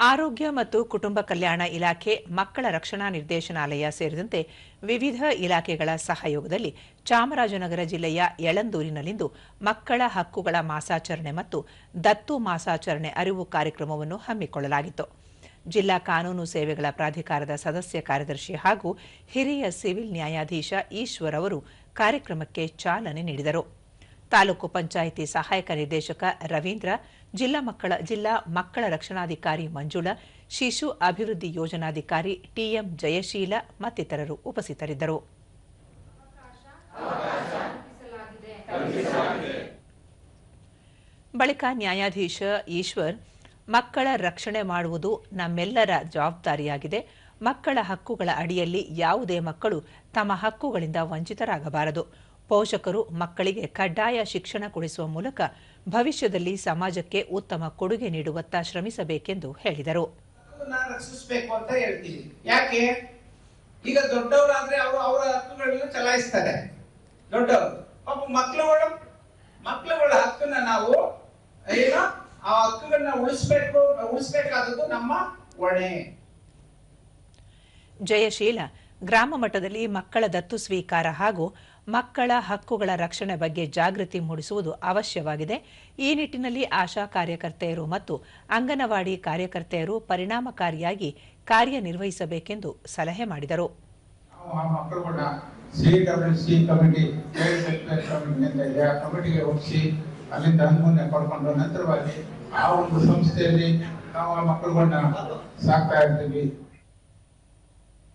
ಆರೋಗ್ಯ ಮತ್ತು ಕುಟುಂಬ ಕಲ್ಯಾಣ ಇಲಾಖೆ, ಮಕ್ಕಳ ರಕ್ಷಣಾ ನಿರ್ದೇಶನಾಲಯ ಸೇರಿದಂತೆ ವಿವಿಧ ಇಲಾಖೆಗಳ ಸಹಯೋಗದಲ್ಲಿ ಚಾಮರಾಜನಗರ ಜಿಲ್ಲೆಯ ಯಳಂದೂರಿನಲ್ಲಿಂದು ಮಕ್ಕಳ ಹಕ್ಕುಗಳ ಮಾಸಾಚರಣೆ ಮತ್ತು ದತ್ತು ಮಾಸಾಚರಣೆ ಅರಿವು ಕಾರ್ಯಕ್ರಮವನ್ನು ಹಮ್ಮಿಕೊಳ್ಳಲಾಗಿತ್ತು. ಜಿಲ್ಲಾ ಕಾನೂನು ಸೇವೆಗಳ ಪ್ರಾಧಿಕಾರದ ಸದಸ್ಯ ಕಾರ್ಯದರ್ಶಿ ಹಾಗೂ ಹಿರಿಯ ಸಿವಿಲ್ ನ್ಯಾಯಾಧೀಶ ಈಶ್ವರ್ ಅವರು ಕಾರ್ಯಕ್ರಮಕ್ಕೆ ಚಾಲನೆ ನೀಡಿದರು. ತಾಲೂಕು ಪಂಚಾಯಿತಿ ಸಹಾಯಕ ನಿರ್ದೇಶಕ ರವೀಂದ್ರ, ಜಿಲ್ಲಾ ಮಕ್ಕಳ ಜಿಲ್ಲಾ ಮಕ್ಕಳ ರಕ್ಷಣಾಧಿಕಾರಿ ಮಂಜುಳಾ, ಶಿಶು ಅಭಿವೃದ್ಧಿ ಯೋಜನಾಧಿಕಾರಿ ಟಿಎಂ ಜಯಶೀಲ ಮತ್ತಿತರರು ಉಪಸ್ಥಿತರಿದ್ದರು. ಬಳಿಕ ನ್ಯಾಯಾಧೀಶ ಈಶ್ವರ್, ಮಕ್ಕಳ ರಕ್ಷಣೆ ಮಾಡುವುದು ನಮ್ಮೆಲ್ಲರ ಜವಾಬ್ದಾರಿಯಾಗಿದೆ. ಮಕ್ಕಳ ಹಕ್ಕುಗಳ ಅಡಿಯಲ್ಲಿ ಯಾವುದೇ ಮಕ್ಕಳು ತಮ್ಮ ಹಕ್ಕುಗಳಿಂದ ವಂಚಿತರಾಗಬಾರದು. ಪೋಷಕರು ಮಕ್ಕಳಿಗೆ ಕಡ್ಡಾಯ ಶಿಕ್ಷಣ ಕೊಡಿಸುವ ಮೂಲಕ ಭವಿಷ್ಯದಲ್ಲಿ ಸಮಾಜಕ್ಕೆ ಉತ್ತಮ ಕೊಡುಗೆ ನೀಡುವತ್ತ ಶ್ರಮಿಸಬೇಕೆಂದು ಹೇಳಿದರು. ರಕ್ಷಿಸಬೇಕು ಅಂತ ಹೇಳ್ತೀವಿ ಯಾಕೆ? ಈಗ ದೊಡ್ಡವರಾದ್ರೆ ಅವರು ಅವರ ಹಕ್ಕುಗಳನ್ನ ಚಲಾಯಿಸ್ತಾರೆ. ದೊಡ್ಡವರು. ಪಾಪ ಮಕ್ಕಳುಗಳು ಮಕ್ಕಳುಗಳ ಹಕ್ಕನ್ನ ನಾವು ಏನೋ? ಆ ಹಕ್ಕುಗಳನ್ನ ಉಳಿಸ್ಬೇಕು ಉಳಿಸ್ಬೇಕಾದದ್ದು ನಮ್ಮ ಹೊಣೆ. ಜಯಶೀಲ ಗ್ರಾಮ ಮಟ್ಟದಲ್ಲಿ ಮಕ್ಕಳ ದತ್ತು ಸ್ವೀಕಾರ ಹಾಗೂ ಮಕ್ಕಳ ಹಕ್ಕುಗಳ ರಕ್ಷಣೆ ಬಗ್ಗೆ ಜಾಗೃತಿ ಮೂಡಿಸುವುದು ಅವಶ್ಯವಾಗಿದೆ. ಈ ನಿಟ್ಟಿನಲ್ಲಿ ಆಶಾ ಕಾರ್ಯಕರ್ತೆಯರು ಮತ್ತು ಅಂಗನವಾಡಿ ಕಾರ್ಯಕರ್ತೆಯರು ಪರಿಣಾಮಕಾರಿಯಾಗಿ ಕಾರ್ಯನಿರ್ವಹಿಸಬೇಕೆಂದು ಸಲಹೆ ಮಾಡಿದರು. ಅಲ್ಲಿಂದ ಅನುಮೋದನೆ ಪಡ್ಕೊಂಡು ನಂತರವಾಗಿ ಆ ಒಂದು ಸಂಸ್ಥೆಯಲ್ಲಿ ಆ ಮಕ್ಕಳುಗಳನ್ನ ಸಾಕ್ತಾ ಇರ್ತೀವಿ.